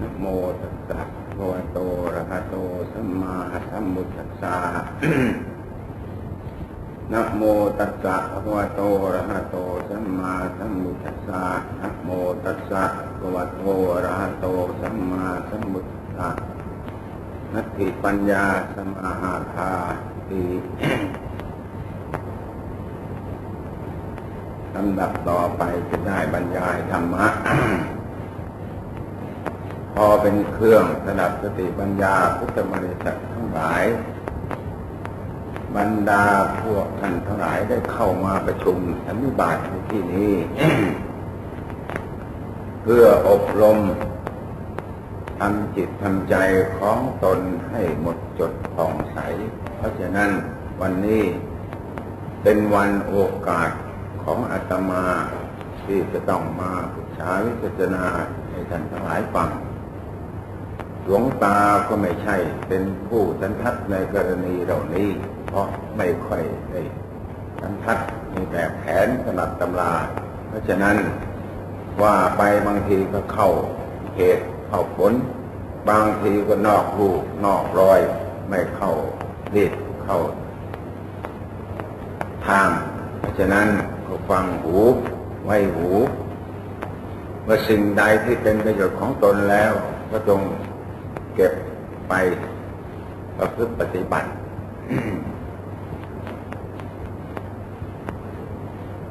นะโมตัสสะภะวะโตอะระหะโตสัมมาสัมพุทธัสสะนะโมตัสสะภะวะโตอะระหะโตสัมมาสัมพุทธัสสะนะโมตัสสะภะคะวะโตอะระหะโตสัมมาสัมพุทธัสสะนัตถิปัญญาสมาหาคาติลำดับต่อไปจะได้บรรยายธรรมะ พอเป็นเครื่องสนับสติปัญญาพุทธบริษัททั้งหลาย บรรดาพวกท่านทั้งหลายได้เข้ามาประชุมสันนิบาตในที่นี้ เพื่ออบรมทำจิตทำใจของตนให้หมดจดผ่องใส เพราะฉะนั้นวันนี้เป็นวันโอกาสของอาตมาที่จะต้องมาปรึกษาวิจารณาให้ท่านทั้งหลายฟัง หลวงตาก็ไม่ใช่ เป็นผู้สันทัดในกรณีเหล่านี้ เพราะไม่ค่อยได้สันทัดมีแบบแผนสำหรับตำรา เพราะฉะนั้นว่าไปบางทีก็เข้าเหตุเข้าผล บางทีก็นอกรูนอกรอย ไม่เข้าดีดเข้าทาง เพราะฉะนั้นก็ฟังหูไว้หู ว่าสิ่งใดที่เป็นประโยชน์ของตนแล้ว ก็จง เก็บไปประพฤติปฏิบัติ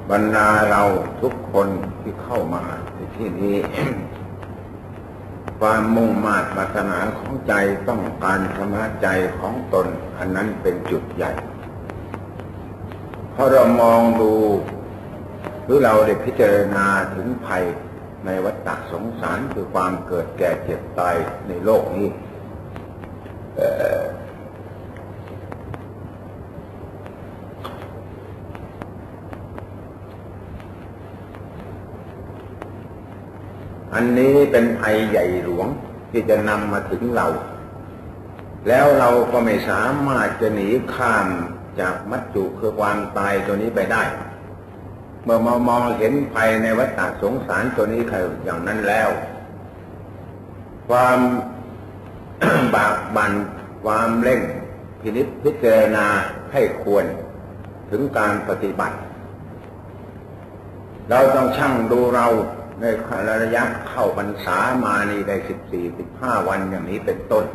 บรรดาเราทุกคนที่เข้ามาในที่นี้ความมุ่งมา่ปรารถนาของใจต้องการชำระใจของตน อันนั้นเป็นจุดใหญ่พราะเรามองดู หรือเราได้พิจารณาถึงภัย ในวัฏสงสารคือความเกิดแก่เจ็บตายในโลกนี้อันนี้เป็นภัยใหญ่หลวงที่จะนำมาถึงเรา แล้วเราก็ไม่สามารถจะหนีข้ามจากมัจจุคือความตายตัวนี้ไปได้ เมื่อมามองเห็นภัยในวัฏฏะสงสารตัวนี้คือย่างนั้นแล้ว ความบากบันความเร่งพินิจพิจารณาให้ควรถึงการปฏิบัติ เราต้องชั่งดูเราในระยะเข้าพรรษามานี่ได้สิบสี่สิบห้าวันอย่างนี้เป็นต้น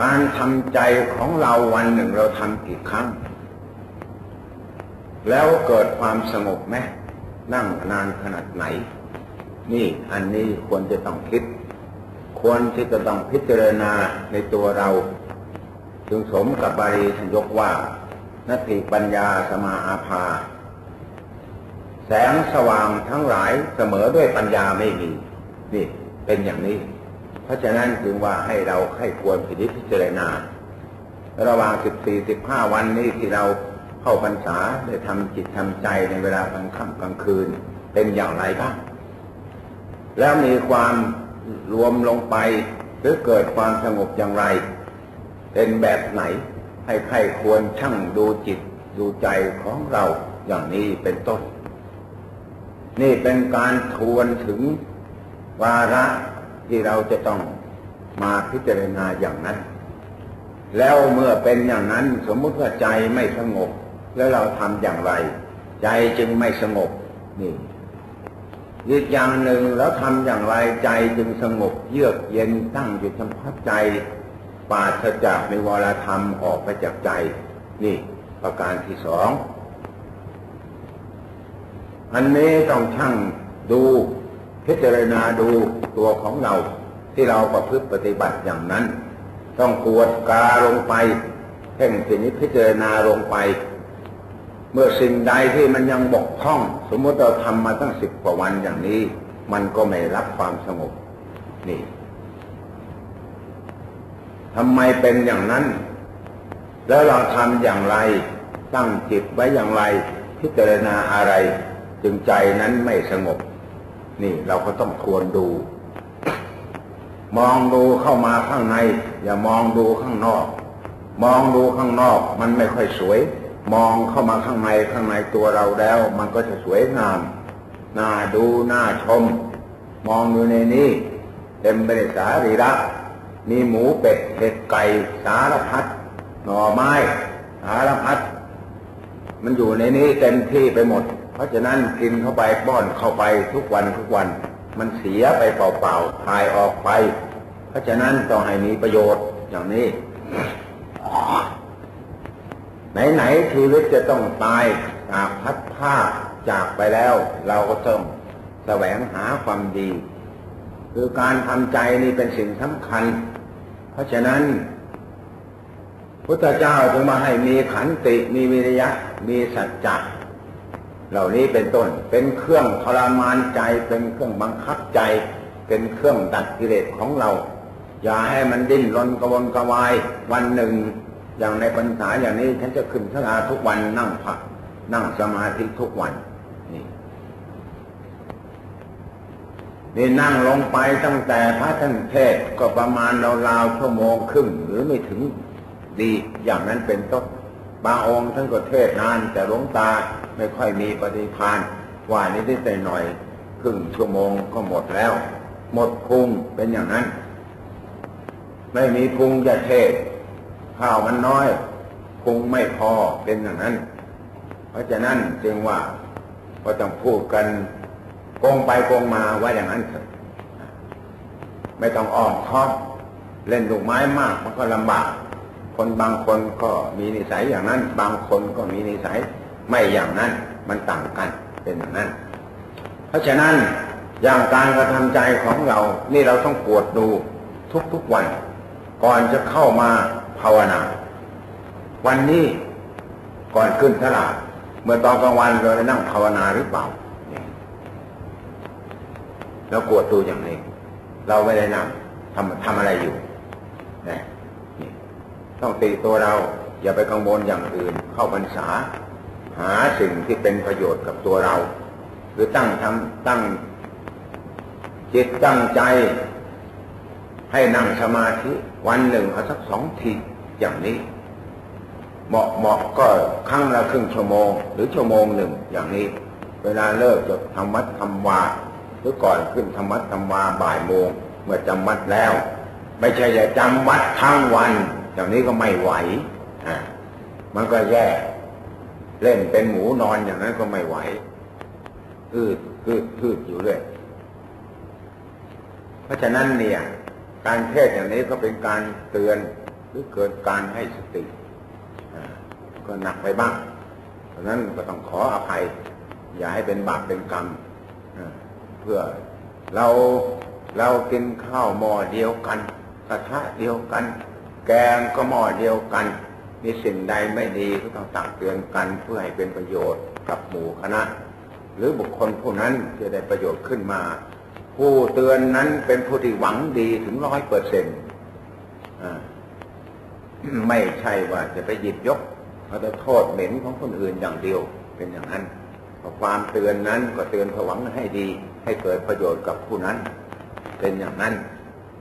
การทำใจของเราวันหนึ่งเราทำกี่ครั้ง แล้วเกิดความสงบไหมนั่งนานขนาดไหน นี่อันนี้ควรจะต้องคิด ควรที่จะต้องพิจารณาในตัวเรา จึงสมกับบาลีท่านยกว่านัตถิปัญญาสมาอาภา แสงสว่างทั้งหลายเสมอด้วยปัญญาไม่มี นี่เป็นอย่างนี้ เพราะฉะนั้นจึงว่าให้เราให้ควรพิจิตพิจารณา ระหว่างสิบสี่สิบห้าวันนี้ที่เรา เข้าพรรษาได้ทำจิตทำใจในเวลากลางค่ำกลางคืน เป็นอย่างไรบ้าง แล้วมีความรวมลงไปหรือเกิดความสงบอย่างไร เป็นแบบไหน ให้ใครควรช่างดูจิตดูใจของเราอย่างนี้เป็นต้น นี่เป็นการทวนถึงวาระที่เราจะต้องมาพิจารณาอย่างนั้น แล้วเมื่อเป็นอย่างนั้นสมมุติว่าใจไม่สงบ แล้วเราทำอย่างไร ใจจึงไม่สงบนี่อีกอย่างหนึ่งแล้วทำอย่างไรใจจึงสงบเยือกเย็นตั้งอยู่เฉพาะใจปราศจากในวรธรรมออกไปจากใจ นี่ ประการที่สองอันนี้ต้องช่างดูพิจารณาดูตัวของเรา ที่เราประพฤติปฏิบัติอย่างนั้น ต้องกวดกาลงไปเพ่งสินิพิจารณาลงไป เมื่อสิ่งใดที่มันยังบกพร่อง สมมติเราทำมาตั้งสิบกว่าวันอย่างนี้ มันก็ไม่รับความสงบ นี่ทำไมเป็นอย่างนั้น แล้วเราทำอย่างไร ตั้งจิตไว้อย่างไร พิจารณาอะไร จึงใจนั้นไม่สงบ นี่เราก็ต้องทวนดู มองดูเข้ามาข้างใน อย่ามองดูข้างนอก มองดูข้างนอกมันไม่ค่อยสวย มองเข้ามาข้างในข้างในตัวเราแล้ว มันก็จะสวยงามน่าดูน่าชม มองอยู่ในนี้เต็มไปด้วยสารีระมีหมูเป็ดเห็ดไก่สารพัดหน่อไม้สารพัดมันอยู่ในนี้เต็มที่ไปหมด เพราะฉะนั้นกินเข้าไปป้อนเข้าไปทุกวันทุกวัน มันเสียไปเปล่าๆทายออกไป เพราะฉะนั้นต้องให้มีประโยชน์อย่างนี้ ไหนๆชีวิตจะต้องตายจากพัดผ้าจากไปแล้ว เราก็ต้องแสวงหาความดี คือการทำใจนี่เป็นสิ่งสำคัญ เพราะฉะนั้นพุทธเจ้าจึงมาให้มีขันติมีวิริยะ มีสัจจะเหล่านี้เป็นต้น เป็นเครื่องทรมานใจ เป็นเครื่องบังคับใจ เป็นเครื่องดัดกิเลสของเรา อย่าให้มันดิ้นรนกระวนกระวายวันหนึ่ง อย่างในปัญษาอย่างนี้ฉันจะขึ้นสลาทุกวันนั่งพักนั่งสมาธิทุกวันนี่นี่นั่งลงไปตั้งแต่พระท่านเทศก็ประมาณราวๆชั่วโมงครึ่งหรือไม่ถึงดีอย่างนั้นเป็นต้นบางองค์ท่านก็เทศนานแต่หลวงตาไม่ค่อยมีปฏิภาณว่านิดๆหน่อยครึ่งชั่วโมงก็หมดแล้ว หมดพุงเป็นอย่างนั้น ไม่มีพุงจะเทศ ข้าวมันน้อยพุงไม่พอเป็นอย่างนั้น เพราะฉะนั้นจึงว่าก็ต้องพูดกันโกงไปโกงมาว่าอย่างนั้นเถอะไม่ต้องอ้อมค้อมเล่นลูกไม้มากมันก็ลำบาก คนบางคนก็มีนิสัยอย่างนั้น บางคนก็มีนิสัยไม่อย่างนั้น มันต่างกันเป็นอย่างนั้น เพราะฉะนั้นอย่างการกระทำใจของเรา นี่เราต้องปวดดูทุกๆวัน ก่อนจะเข้ามา ภาวนา วันนี้ก่อนขึ้นสลาเมื่อตอนกลางวันเราได้นั่งภาวนาหรือเปล่าเนี่ยเรากวดดูอย่างนี้ เราไม่ได้นั่งทำทำอะไรอยู่นะนี่ต้องตีตัวเรา อย่าไปกังวลอย่างอื่น เข้าพรรษา หาสิ่งที่เป็นประโยชน์กับตัวเรา หรือตั้งทำตั้งจิตตั้งใจให้นั่งสมาธิวันหนึ่งเอาสักสองที อย่างนี้ เหมาะเหมาะก็ครั้งละครึ่งชั่วโมง หรือชั่วโมงหนึ่งอย่างนี้ เวลาเลิกจะทำวัดทำวาหรือก่อนขึ้นทำวัดทำวาบ่ายโมงเมื่อจำวัดแล้ว ไม่ใช่จะจำวัดทั้งวัน อย่างนี้ก็ไม่ไหวอ่ามันก็แย่ เล่นเป็นหมูนอนอย่างนั้นก็ไม่ไหวอืดอืดอืดอยู่เรื่อยเพราะฉะนั้นเนี่ย การเทศอย่างนี้ก็เป็นการเตือน หรือเกิดการให้สติก็หนักไปบ้าง เพราะนั้นก็ต้องขออภัย อย่าให้เป็นบาปเป็นกรรมเพื่อเราเรากินข้าวหม้อเดียวกันกระทะเดียวกัน แกงก็หม้อเดียวกัน มีสิ่งใดไม่ดีก็ต้องตักเตือนกันเพื่อให้เป็นประโยชน์กับหมู่คณะ หรือบุคคลผู้นั้นจะได้ประโยชน์ขึ้นมา ผู้เตือนนั้นเป็นผู้ที่หวังดีถึงร้อยเปอร์เซ็นต์ ไม่ใช่ว่าจะไปหยิบยกเราจะโทษเหม็นของคนอื่นอย่างเดียวเป็นอย่างนั้นความเตือนนั้นก็เตือนผวังให้ดี ให้เกิดประโยชน์กับผู้นั้น เป็นอย่างนั้น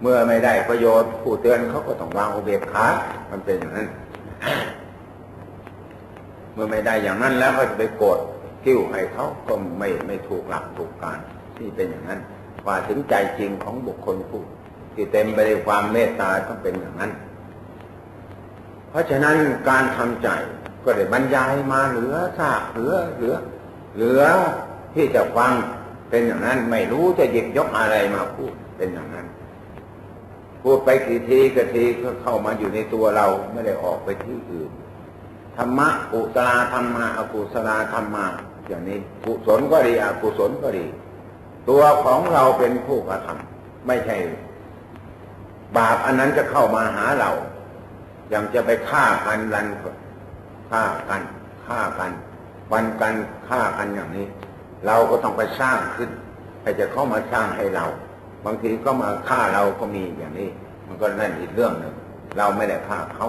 เมื่อไม่ได้ประโยชน์ ผู้เตือนเขาก็ต้องวางอุเบกขา มันเป็นอย่างนั้น เมื่อไม่ได้อย่างนั้นแล้วก็จะไปโกรธกิ้วให้เขาก็ไม่ไม่ถูกหลักถูกการที่เป็นอย่างนั้นว่าถึงใจจริงของบุคคลผู้ที่เต็มไปด้วยความเมตตาต้องเป็นอย่างนั้น เพราะฉะนั้นการทำใจก็ได้บรรยายมาเหลือซากเหลือเหลือ เหลือที่จะฟังเป็นอย่างนั้นไม่รู้จะหยิบยกอะไรมาพูดเป็นอย่างนั้น พูดไปกี่ทีกี่ทีก็เข้ามาอยู่ในตัวเราไม่ได้ออกไปที่อื่นธรรมะกุศลธรรมะอกุศลธรรมะอย่างนี้กุศลก็ดีอกุศลก็ดี ตัวของเราเป็นผู้กระทำไม่ใช่ บาปอันนั้นจะเข้ามาหาเรา อย่างจะไปฆ่ากันรันฆ่ากันฆ่ากันวันกันฆ่ากันอย่างนี้ เราก็ต้องไปสร้างขึ้นใครจะเข้ามาสร้างให้เรา บางทีก็มาฆ่าเราก็มีอย่างนี้ มันก็นั่นอีกเรื่องหนึ่งเราไม่ได้ฆ่าเขา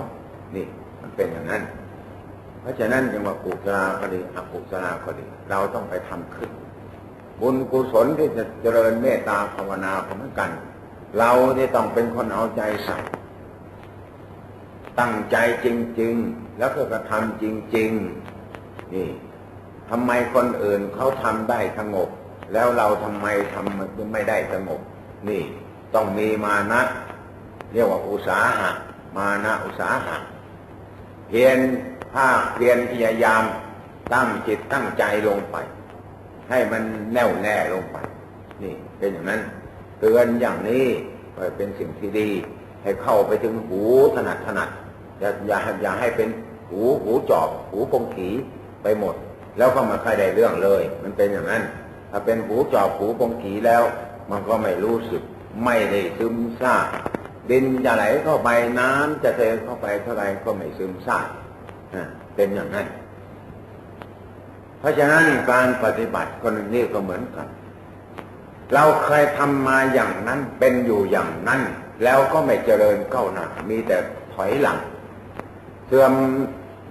นี่ มันเป็นอย่างนั้น เพราะฉะนั้นจึงว่ากุศลก็ดีอกุศลก็ดี เราต้องไปทำขึ้น บุญกุศลที่จะเจริญเมตตาภาวนาเหมือนกัน เราที่ต้องเป็นคนเอาใจใส่ ตั้งใจจริง ๆ แล้วก็กระทำจริง ๆ นี่ทำไมคนอื่นเขาทำได้สงบ แล้วเราทำไมทำมันไม่ได้สงบ นี่ต้องมีมานะ เรียกว่าอุตสาหะ มานะอุตสาหะ เพียรภาคเพียรพยายาม ตั้งจิตตั้งใจลงไป ให้มันแน่วแน่ลงไป นี่เป็นอย่างนั้น เตือนอย่างนี้เป็นสิ่งที่ดี ให้เข้าไปถึงหูถนัดถนัด อย่าอย่าอย่าให้เป็นหูหูจอบ หูปงขีไปหมด แล้วก็มาใครได้เรื่องเลย มันเป็นอย่างนั้น ถ้าเป็นหูจอบหูปงขีแล้ว มันก็ไม่รู้สึก ไม่ได้ซึมซาบดินจะไหลเข้าไปน้ำจะเทเข้าไปเท่าไรก็ไม่ซึมซาบเป็นอย่างนั้น เพราะฉะนั้นการปฏิบัติคนนี้ก็เหมือนกัน เราเคยทำมาอย่างนั้นเป็นอยู่อย่างนั้น แล้วก็ไม่เจริญก้าวหน้ามีแต่ถอยหลัง เสื่อม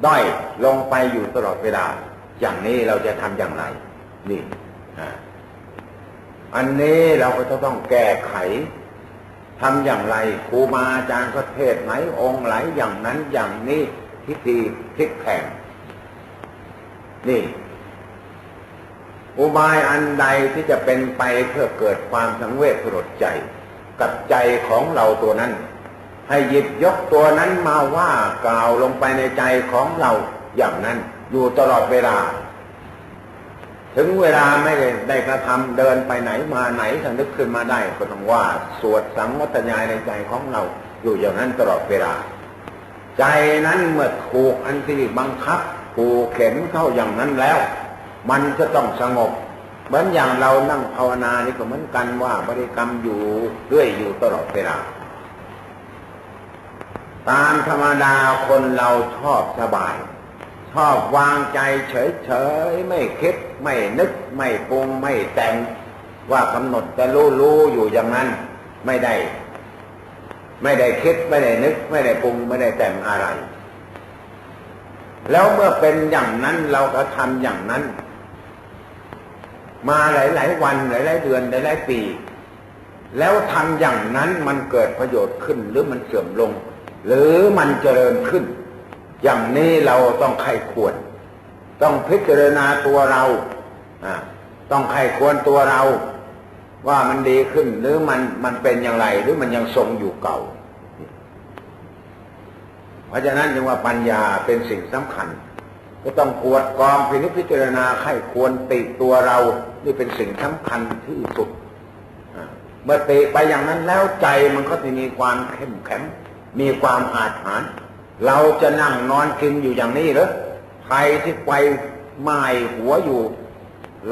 ด้อยลงไปอยู่ตลอดเวลา อย่างนี้เราจะทำอย่างไร นี่อันนี้เราก็จะต้องแก้ไขทำอย่างไรครูมาอาจารย์ก็เทศไหนองค์ไหนอย่างนั้นอย่างนี้พิธีพิกแข่งนี่ อุบายอันใดที่จะเป็นไปเพื่อเกิดความสังเวชสลดใจ กับใจของเราตัวนั้น ให้หยิบยกตัวนั้นมาว่ากล่าวลงไปในใจของเราอย่างนั้น อยู่ตลอดเวลา ถึงเวลาไม่ได้ได้กระทำเดินไปไหนมาไหนถ้านึกขึ้นมาได้ก็ต้องว่า สวดสังวัตญายในใจของเรา อยู่อย่างนั้นตลอดเวลา ใจนั้นเมื่อถูกอันที่บังคับผูกเข็มเข้าอย่างนั้นแล้ว มันจะต้องสงบเหมือนอย่างเรานั่งภาวนานี่ก็เหมือนกันว่าบริกรรมอยู่เรื่อยอยู่ตลอดเวลา ตามธรรมดาคนเราชอบสบาย ชอบวางใจเฉยๆ ไม่คิด ไม่นึก ไม่ปรุง ไม่แต่ง ว่ากำหนดจะรู้รู้อยู่อย่างนั้น ไม่ได้ ไม่ได้คิด ไม่ได้นึก ไม่ได้ปรุง ไม่ได้แต่งอะไร แล้วเมื่อเป็นอย่างนั้นเราก็ทำอย่างนั้น มาหลาย ๆ วันหลาย ๆ เดือนหลาย ๆ ปี แล้วทำอย่างนั้นมันเกิดประโยชน์ขึ้นหรือมันเสื่อมลง หรือมันเจริญขึ้น อย่างนี้เราต้องใครควร ต้องพิจารณาตัวเราต้องใครควรตัวเรา ว่ามันดีขึ้น หรือมันมันเป็นอย่างไร หรือมันยังทรงอยู่เก่า เพราะฉะนั้นจึงว่าปัญญาเป็นสิ่งสำคัญก็ต้องกวดกองพินิจพิจารณาใครควรติตัวเรา นี่เป็นสิ่งสำคัญที่สุด เมื่อติไปอย่างนั้นแล้วใจมันก็จะมีความเข้มแข็ง มีความอาถรรพ์เราจะนั่งนอนกินอยู่อย่างนี้หรือใครที่ไปไม้หัวอยู่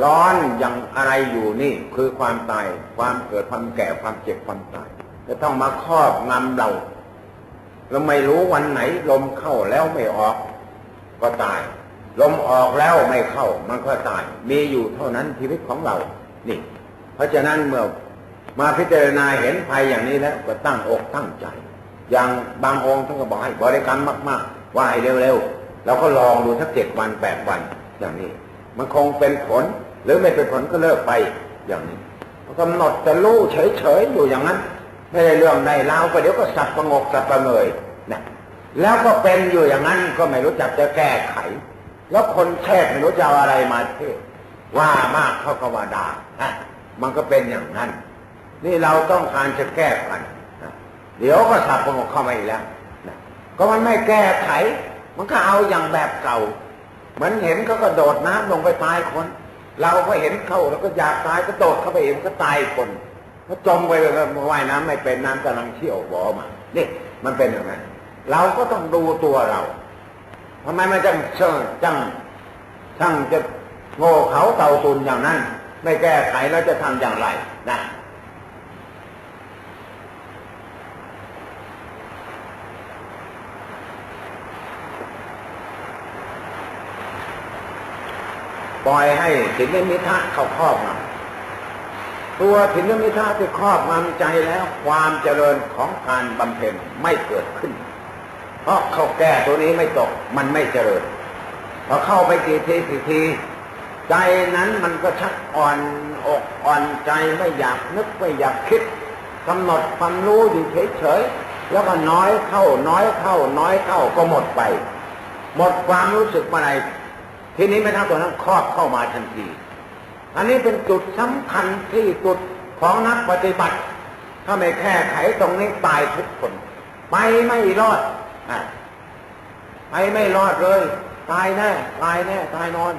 ร้อนอย่างอะไรอยู่นี่ คือความตายความเกิดความแก่ความเจ็บความตาย จะต้องมาครอบงำเรา เราไม่รู้วันไหน ลมเข้าแล้วไม่ออก ก็ตาย ลมออกแล้วไม่เข้า มันก็ตาย มีอยู่เท่านั้นชีวิตของเรา นี่ เพราะฉะนั้นเมื่อมาพิจารณาเห็นภัยอย่างนี้แล้วก็ตั้งอกตั้งใจ อย่างบางองค์ท่านก็บอกให้บริกรรมมากๆ ว่าให้เร็วๆเราก็ลองดูสักเจ็ดวันแปดวันอย่างนี้ มันคงเป็นผล หรือไม่เป็นผลก็เลิกไปอย่างนี้กำหนดจะรู้เฉยๆอยู่อย่างนั้น ไม่ได้เรื่องใดเล่าก็เดี๋ยวก็สับประงกสับประเงยนะแล้วก็เป็นอยู่อย่างนั้นก็ไม่รู้จักจะแก้ไข แล้วคนเทศไม่รู้จะเอาอะไรมาเทศว่ามากเขาก็ว่าด่ามันก็เป็นอย่างนั้น นี่เราต้องการจะแก้กัน เดี๋ยวก็สับประงกเข้ามาอีกแล้วนะก็มันไม่แก้ไข มันก็เอาอย่างแบบเก่า เหมือนเห็นเขาก็โดดน้ำลงไปตายคน เราก็เห็นเขาแล้วก็อยากตายก็โดดเข้าไปเองก็ตายคนก็จมไปเลยว่ายน้ำไม่เป็นน้ำกำลังเชี่ยวบ่อมานี่มันเป็นอย่างนั้นเราก็ต้องดูตัวเราทำไมมันจังเชิงจังช่างจะโง่เขาเต่าตุนอย่างนั้น ไม่แก้ไขแล้วจะทำอย่างไรนะ ปล่อยให้ถินมิทะเขาครอบมาตัวถินมิทะที่ครอบงำใจแล้วความเจริญของการบำเพ็ญไม่เกิดขึ้น เพราะเขาแก้ตัวนี้ไม่ตกมันไม่เจริญพอเข้าไปกี่ทีกี่ที ใจนั้นมันก็ชักอ่อนอกอ่อนใจไม่อยากนึกไม่อยากคิดกำหนดความรู้อยู่เฉยๆแล้วก็น้อยเข้าน้อยเข้า น้อยเข้าก็หมดไป หมดความรู้สึกเมื่อไร ทีนี้ไม่เท่าตัวนั้นครอบเข้ามาทันที อันนี้เป็นจุดสำคัญที่สุดของนักปฏิบัติ ถ้าไม่แก้ไขตรงนี้ตายทุกคนไปไม่รอดอไปไม่รอดเลย ตายแน่ตายแน่ตายนอน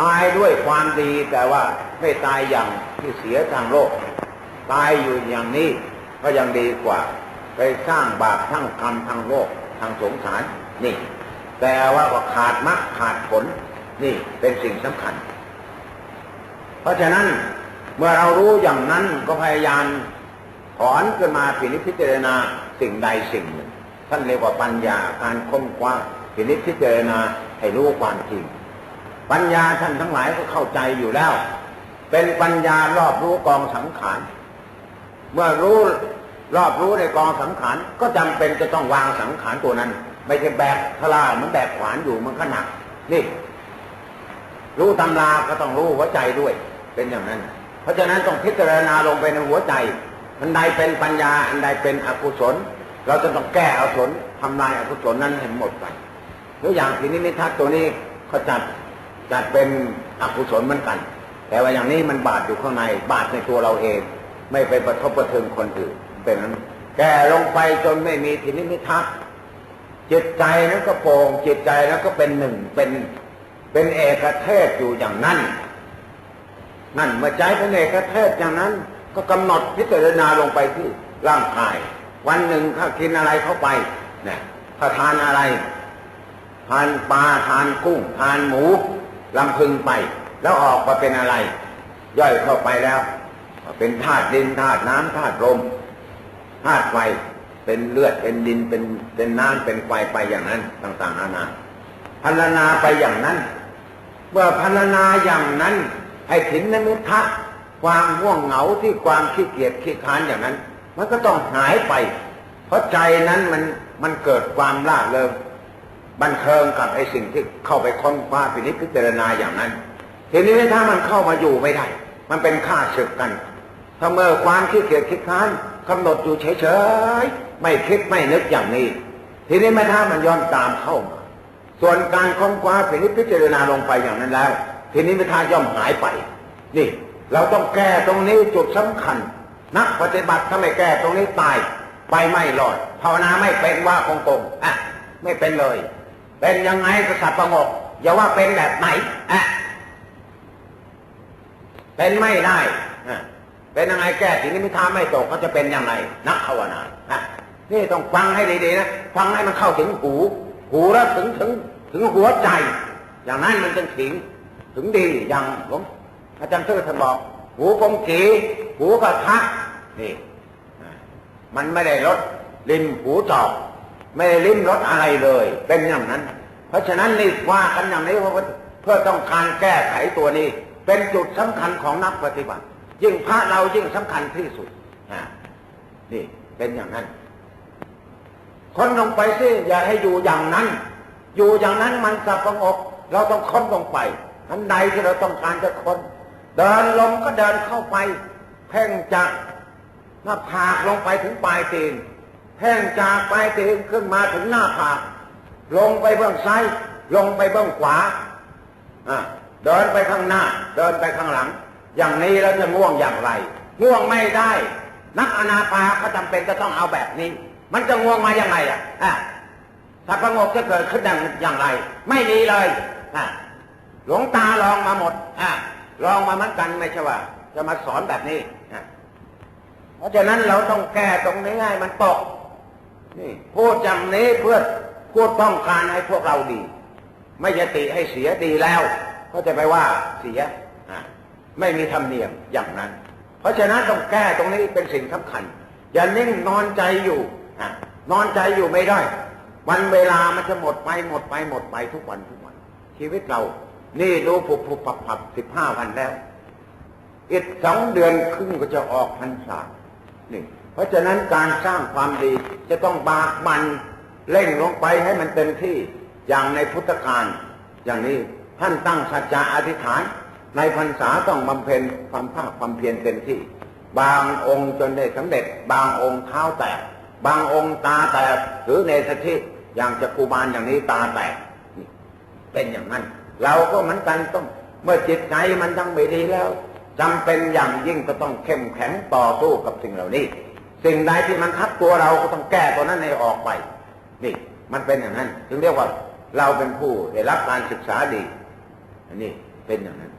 ตายด้วยความดีแต่ว่าไม่ตายอย่างที่เสียทางโลก ตายอยู่อย่างนี้ก็ยังดีกว่า ไปสร้างบาปทั้งกรรมทางโลกทางสงสารนี่ แต่ว่าก็ขาดมรรคขาดผล นี่เป็นสิ่งสำคัญ เพราะฉะนั้นเมื่อเรารู้อย่างนั้นก็พยายามถอนขึ้นมาพินิจพิจารณาสิ่งใดสิ่งหนึ่ง ท่านเรียกว่าปัญญาการค้นคว้าพินิจพิจารณาให้รู้ความจริง ปัญญาท่านทั้งหลายก็เข้าใจอยู่แล้ว เป็นปัญญารอบรู้กองสังขารเมื่อรู้รอบรู้ในกองสังขารก็จำเป็นจะต้องวางสังขารตัวนั้น ไม่ใช่แบกทลาเหมันแบกขวานอยู่มันก็หนักนี่ รู้ตำราก็ต้องรู้หัวใจด้วย เป็นอย่างนั้น เพราะฉะนั้นต้องพิจารณาลงไปในหัวใจ อันใดเป็นปัญญา อันใดเป็นอกุศล เราจะต้องแก้อกุศลทำลายอกุศลนั้นให้หมดไปตัวอย่างทีนี้นิทัศตัวนี้เขาจัดจัดเป็นอกุศลเหมือนกัน แต่ว่าอย่างนี้มันบาดอยู่ข้างใน บาดในตัวเราเอง ไม่ไปกระทบกระเทือนคนอื่น เป็นนั้น แก่ลงไปจนไม่มีทีนี้นิทัศจิตใจนั้นก็โปร่งจิตใจแล้วก็เป็นหนึ่งเป็น เป็นเอกเทศอยู่อย่างนั้น นั่นเมื่อใจเป็นเอกเทศอย่างนั้น ก็กำหนดพิจารณาลงไปที่ร่างกาย วันหนึ่งข้ากินอะไรเข้าไปเนี่ยถ้าทานอะไร ทานปลาทานกุ้ง ทานหมูลำพึงไป แล้วออกมาเป็นอะไร ย่อยเข้าไปแล้ว เป็นธาตุดินธาตุน้ำธาตุลมธาตุไฟเป็นเลือดเป็นดินเป็นเป็นน้ำเป็นไฟไปอย่างนั้น ต่างๆนานาพัฒนาไปอย่างนั้น เมื่อพัฒนาอย่างนั้น ให้ถึงนมิทะความง่วงเหงาที่ความขี้เกียจขี้ค้านอย่างนั้น มันก็ต้องหายไป เพราะใจนั้นมันมันเกิดความล่าเริงบันเทิงกับไอ้สิ่งที่เข้าไปค้นคว้าพินิจพิจารณาอย่างนั้นทีนี้ถ้ามันเข้ามาอยู่ไม่ได้ มันเป็นข้าศึกกันถ้าเมื่อความขี้เกียจขี้ค้านกำหนดอยู่เฉยๆไม่คิดไม่นึกอย่างนี้ ทีนี้แม้ถ้ามันย้อนตามเข้ามา ส่วนการค้นคว้าพินิจพิจารณาลงไปอย่างนั้นแล้วทีนี้ม่ท่าย่อมหายไป นี่ เราต้องแก้ตรงนี้จุดสำคัญ นักปฏิบัติถ้าไม่แก้ตรงนี้ตาย ไปไม่รอดภาวนาไม่เป็นว่าคงตรงอะไม่เป็นเลย เป็นยังไงก็สับประงกอย่าว่าเป็นแบบไหนอะเป็นไม่ได้อะเป็นยังไงแก้สิ่งนี้ม่ทาไม่ตกก็จะเป็นยังไงนักภาวนาอะนี่ต้องฟังให้ดีๆนะฟังให้มันเข้าถึงหู หูแล้วถึงถึงถึงหัวใจ อย่างนั้นมันจะถึงถึงดีอย่างหลวงอาจารย์เทศท่านบอก หูกงขีหูกระทะนี่มันไม่ได้ลดริมหูจอบไม่ได้ลิ้มรสอะไรเลย เป็นอย่างนั้น เพราะฉะนั้นนี่ว่ากันอย่างนี้ว่าเพื่อต้องการแก้ไขตัวนี้ เป็นจุดสำคัญของนักปฏิบัติ ยิ่งพระเรายิ่งสำคัญที่สุดนี่เป็นอย่างนั้น คนลงไปสิอย่าให้อยู่อย่างนั้น อยู่อย่างนั้นมันสับประงกเราต้องค้นลงไปอันใดที่เราต้องการจะค้นเดินลงก็เดินเข้าไปเพ่งจากหน้าผากลงไปถึงปลายตีนแห้งจากปลายตีนขึ้นมาถึงหน้าผากลงไปเบื้องซ้ายลงไปเบื้องขวาอะเดินไปข้างหน้า เดินไปข้างหลัง อย่างนี้แล้วจะง่วงอย่างไร ง่วงไม่ได้ นักอนาปาก็จำเป็นจะต้องเอาแบบนี้ มันจะง่วงมาอย่างไรอะถ้าประงกจะเกิดขึ้นดังอย่างไร ไม่มีเลยหลวงตาลองมาหมดอลองมาเหมือนกันไม่ใช่ว่า จะมาสอนแบบนี้เพราะฉะนั้นเราต้องแก้ตรงนี้ให้มันตกนี่พูดอย่างนี้เพื่อพูดต้องการให้พวกเราดี ไม่ยติให้เสียดีแล้วก็จะไปว่าเสียไม่มีธรรมเนียมอย่างนั้น เพราะฉะนั้นต้องแก้ตรงนี้เป็นสิ่งสำคัญ อย่านิ่งนอนใจอยู่ นอนใจอยู่ไม่ได้ วันเวลามันจะหมดไปหมดไปหมดไปทุกวันทุกวัน ชีวิตเรา นี่ดูผุบผุบปับปับสิบห้าวันแล้ว อีกสองเดือนครึ่งก็จะออกพรรษานี่เพราะฉะนั้นการสร้างความดีจะต้องบากบันเร่งลงไปให้มันเต็มที่อย่างในพุทธการอย่างนี้ท่านตั้งสัจจะอธิษฐาน ในพรรษาต้องบำเพ็ญความภาคความเพียรเต็มที่ บางองค์จนได้สำเร็จ บางองค์เท้าแตก บางองค์ตาแตกหรือในสถิอย่างจักรูบาลอย่างนี้ตาแตกเป็นอย่างนั้น เราก็เหมือนกันต้อง เมื่อจิตใจมันยังไม่ดีแล้วจำเป็นอย่างยิ่งก็ต้องเข้มแข็งต่อสู้กับสิ่งเหล่านี้ สิ่งใดที่มันทับตัวเราก็ต้องแก้ตัวนั้นให้ออกไป นี่ มันเป็นอย่างนั้นจึงเรียกว่าเราเป็นผู้ได้รับการศึกษาดีอันนี้เป็นอย่างนั้น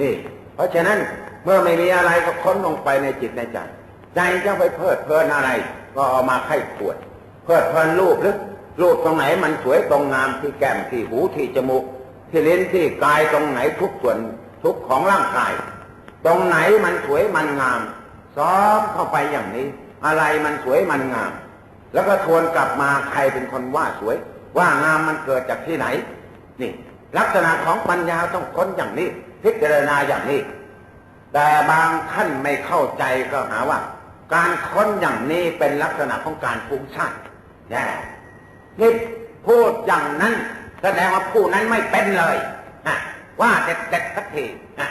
นี่ เพราะฉะนั้นเมื่อไม่มีอะไรก็ค้นลงไปในจิตในใจ ใจจะไปเพลิดเพลินอะไร ก็เอามาไข้ขวด เพลิดเพลินรูปหรือรูปตรงไหนมันสวยตรงงามที่แก้มที่หูที่จมูก ที่ลิ้นที่กายตรงไหนทุกส่วนทุกของร่างกาย ตรงไหนมันสวยมันงามซ้อมเข้าไปอย่างนี้ อะไรมันสวยมันงาม แล้วก็ทวนกลับมาใครเป็นคนว่าสวย ว่างามมันเกิดจากที่ไหน นี่ ลักษณะของปัญญาต้องค้นอย่างนี้ พิจารณาอย่างนี้ แต่บางท่านไม่เข้าใจก็หาว่า การค้นอย่างนี้เป็นลักษณะของการฟุ้งซ่านน่นี่พูดอย่างนั้นแสดงว่าผู้นั้นไม่เป็นเลยนะว่าเด็ดเด็ดสักทีนะ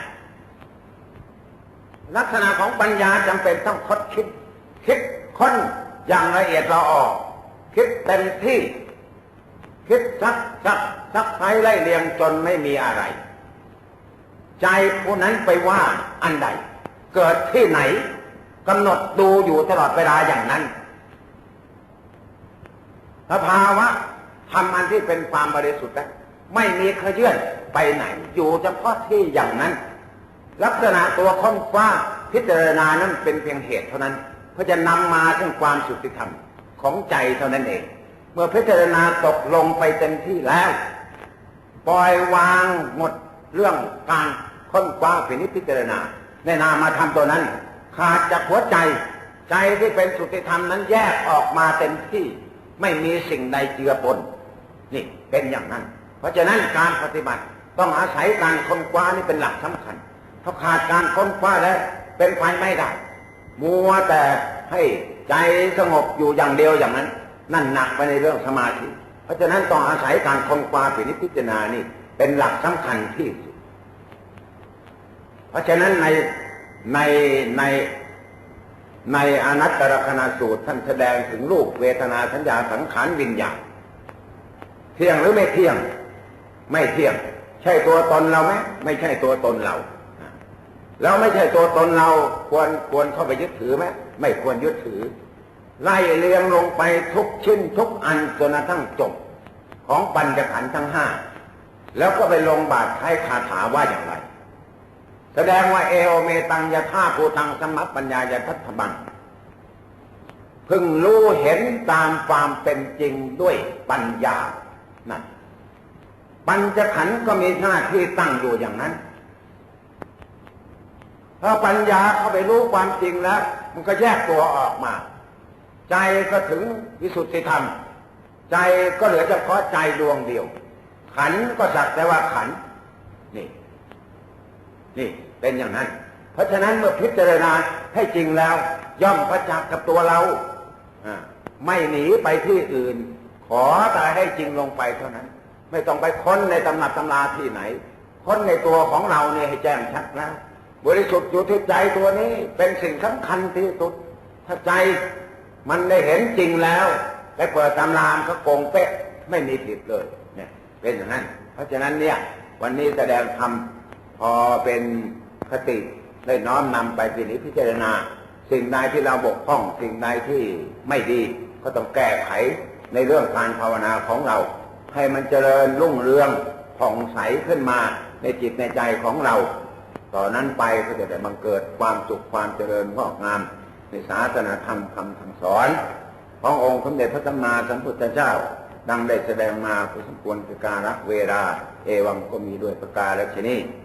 ลักษณะของปัญญาจำเป็นต้องคดคิด คิดค้นอย่างละเอียดละออกคิดเต็มที่ คิดซักซักซักไซไล่เรียงจนไม่มีอะไร ใจผู้นั้นไปว่าอันใด เกิดที่ไหน กำหนดดูอยู่ตลอดเวลาอย่างนั้นสภาวะทำอันที่เป็นความบริสุทธิ์นะไม่มีขยื่นไปไหน อยู่เฉพาะที่อย่างนั้น ลักษณะตัวค้นคว้าพิจารณานั้นเป็นเพียงเหตุเท่านั้น เพื่อจะนำมาซึ่งความสุติธรรมของใจเท่านั้นเอง เมื่อพิจารณาตกลงไปเต็มที่แล้ว ปล่อยวางหมดเรื่องการค้นคว้าพินิจพิจารณาในนามาทำตัวนั้น ขาดจากหัวใจ ใจที่เป็นสุติธรรมนั้นแยกออกมาเต็มที่ ไม่มีสิ่งใดเจือปนนี่เป็นอย่างนั้น เพราะฉะนั้นการปฏิบัติต้องอาศัยการค้นคว้านี่เป็นหลักสำคัญถ้าขาดการค้นคว้าแล้วเป็นไปไม่ได้ มัวแต่ให้ใจสงบอยู่อย่างเดียวอย่างนั้น นั่นหนักไปในเรื่องสมาธิ เพราะฉะนั้นต้องอาศัยการค้นคว้าพินิพิจารณานี่เป็นหลักสำคัญที่สุดเพราะฉะนั้นใน ในในในอนัตตลกนาสูตรท่านแสดงถึงรูปเวทนาสัญญาสังขารวิญญาณเที่ยงหรือไม่เที่ยง ไม่เที่ยง ใช่ตัวตนเราไหมไม่ใช่ตัวตนเราแล้วไม่ใช่ตัวตนเราควรควรเข้าไปยึดถือไหมไม่ควรยึดถือ ไล่เรียงลงไปทุกชิ้นทุกอันจนกระทั่งจบ ของปัญจขันธ์ทั้งห้าแล้วก็ไปลงบาทใช้คาถาว่าอย่างไร แสดงว่าเอโอเมตังยะธาภูตังสมัปปัญญายะทัตบังพึงรู้เห็นตามความเป็นจริงด้วยปัญญานั่นปัญจขันธ์ก็มีหน้าที่ตั้งอยู่อย่างนั้นถ้าปัญญาเข้าไปรู้ความจริงแล้ว มันก็แยกตัวออกมา ใจก็ถึงวิสุทธิธรรม ใจก็เหลือเฉพาะใจดวงเดียว ขันก็สักแต่ว่าขัน นี่เป็นอย่างนั้น เพราะฉะนั้นเมื่อพิจารณาให้จริงแล้ว ย่อมประจักษ์กับตัวเราไม่หนีไปที่อื่น ขอแต่ให้จริงลงไปเท่านั้น ไม่ต้องไปค้นในตำหนักตำราที่ไหน ค้นในตัวของเราเนี่ยให้แจ้งชัดแล้วบริสุทธิ์อยู่ที่ใจตัวนี้เป็นสิ่งสำคัญที่สุด ถ้าใจมันได้เห็นจริงแล้วไปเปิดตำรามก็โกงเป๊ะไม่มีผิดเลย เนี่ย เป็นอย่างนั้น เพราะฉะนั้นเนี่ย วันนี้แสดงธรรม อเป็นคติได้น้อมนำไปพินิจพิจารณา สิ่งใดที่เราบกพร่อง สิ่งใดที่ไม่ดี ก็ต้องแก้ไขในเรื่องการภาวนาของเรา ให้มันเจริญรุ่งเรืองผ่องใสขึ้นมาในจิตในใจของเรา ต่อนนั้นไปก็จะได้บังเกิดความสุขความเจริญงอกงาม ในศาสนาธรรมคำสั่งสอนขององค์สมเด็จพระสัมมาสัมพุทธเจ้า ดังได้แสดงมาพอสมควรคือการรักเวลา เอวังก็มีด้วยประการและชนี้